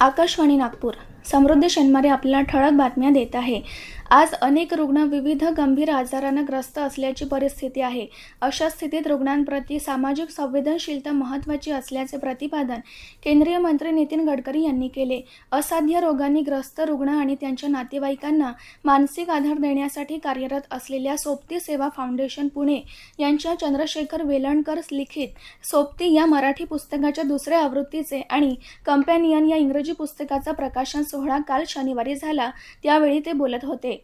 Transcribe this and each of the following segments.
आकाशवाणी नागपूर. समृद्धी शनमारे आपल्याला ठळक बातम्या देत आहे. आज अनेक रुग्ण विविध गंभीर आजारानं ग्रस्त असल्याची परिस्थिती आहे. अशा स्थितीत रुग्णांप्रती सामाजिक संवेदनशीलता महत्त्वाची असल्याचे प्रतिपादन केंद्रीय मंत्री नितीन गडकरी यांनी केले. असाध्य रोगांनी ग्रस्त रुग्ण आणि त्यांच्या नातेवाईकांना मानसिक आधार देण्यासाठी कार्यरत असलेल्या सोबती सेवा फाउंडेशन पुणे यांच्या चंद्रशेखर वेलणकर लिखित सोबती या मराठी पुस्तकाच्या दुसऱ्या आवृत्तीचे आणि कंपॅनियन या इंग्रजी पुस्तकाचा प्रकाशन सोहळा काल शनिवारी झाला त्यावेळी ते बोलत होते.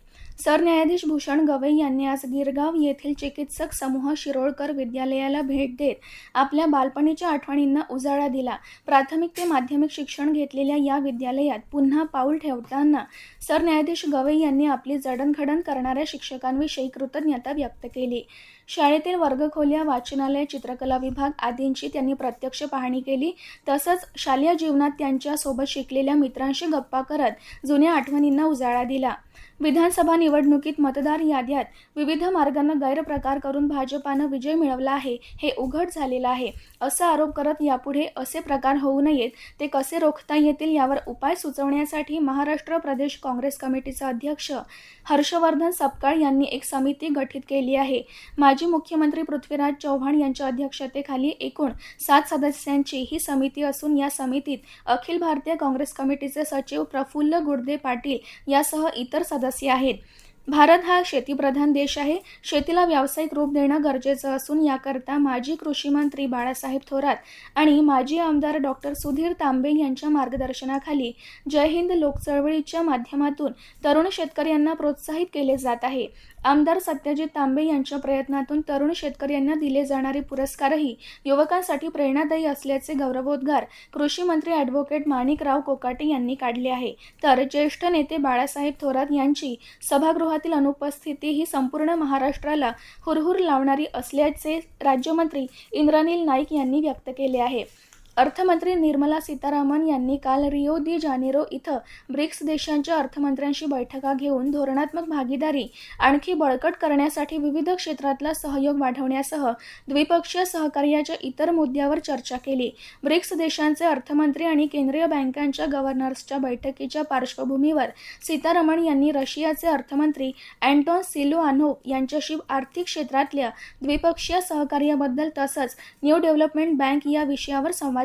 सरन्यायाधीश भूषण गवई यांनी आज गिरगाव येथील चिकित्सक समूह शिरोळकर विद्यालयाला भेट देत आपल्या बालपणीच्या आठवणींना उजाळा दिला. प्राथमिक ते माध्यमिक शिक्षण घेतलेल्या या विद्यालयात पुन्हा पाऊल ठेवताना सरन्यायाधीश गवई यांनी आपली जडणघडण करणाऱ्या शिक्षकांविषयी कृतज्ञता व्यक्त केली. शाळेतील वर्गखोल्या वाचनालय चित्रकला विभाग आदींची त्यांनी प्रत्यक्ष पाहणी केली. तसंच शालेय जीवनात त्यांच्यासोबत शिकलेल्या मित्रांशी गप्पा करत जुन्या आठवणींना उजाळा दिला. विधानसभा निवडणुकीत मतदार याद्यात विविध मार्गांना गैरप्रकार करून भाजपानं विजय मिळवला आहे हे उघड झालेलं आहे. असा आरोप करत यापुढे असे प्रकार होऊ नयेत ते कसे रोखता येतील यावर उपाय सुचवण्यासाठी महाराष्ट्र प्रदेश काँग्रेस कमिटीचे अध्यक्ष हर्षवर्धन सपकाळ यांनी एक समिती गठीत केली आहे. माजी मुख्यमंत्री पृथ्वीराज चव्हाण यांच्या अध्यक्षतेखाली एकूण सात सदस्यांची ही समिती असून या समितीत अखिल भारतीय काँग्रेस कमिटीचे सचिव प्रफुल्ल गुडदे पाटील यासह इतर सदस्य आहेत. भारत हा शेतीप्रधान देश आहे. शेतीला व्यावसायिक रूप देणं गरजेचं असून याकरता माजी कृषी मंत्री बाळासाहेब थोरात आणि माजी आमदार डॉक्टर सुधीर तांबे यांच्या मार्गदर्शनाखाली जय हिंद लोकचळवळीच्या माध्यमातून तरुण शेतकऱ्यांना प्रोत्साहित केले जात आहे. आमदार सत्यजित तांबे यांच्या प्रयत्नातून तरुण शेतकऱ्यांना दिले जाणारे पुरस्कारही युवकांसाठी प्रेरणादायी असल्याचे गौरवोद्गार कृषी मंत्री ॲडव्होकेट माणिकराव कोकाटे यांनी काढले आहे. तर ज्येष्ठ नेते बाळासाहेब थोरात यांची सभागृहातील अनुपस्थिती ही संपूर्ण महाराष्ट्राला हुरहुर लावणारी असल्याचे राज्यमंत्री इंद्रनील नाईक यांनी व्यक्त केले आहे. अर्थमंत्री निर्मला सीतारामन यांनी काल रिओ दी जानेरो इथं ब्रिक्स देशांच्या अर्थमंत्र्यांशी बैठका घेऊन धोरणात्मक भागीदारी आणखी बळकट करण्यासाठी विविध क्षेत्रातला सहयोग वाढवण्यासह द्विपक्षीय सहकार्याच्या इतर मुद्द्यावर चर्चा केली. ब्रिक्स देशांचे अर्थमंत्री आणि केंद्रीय बँकांच्या गव्हर्नर्सच्या बैठकीच्या पार्श्वभूमीवर सीतारामन यांनी रशियाचे अर्थमंत्री अँटॉन सिलुआनोव यांच्याशी आर्थिक क्षेत्रातल्या द्विपक्षीय सहकार्याबद्दल तसंच न्यू डेव्हलपमेंट बँक या विषयावर संवाद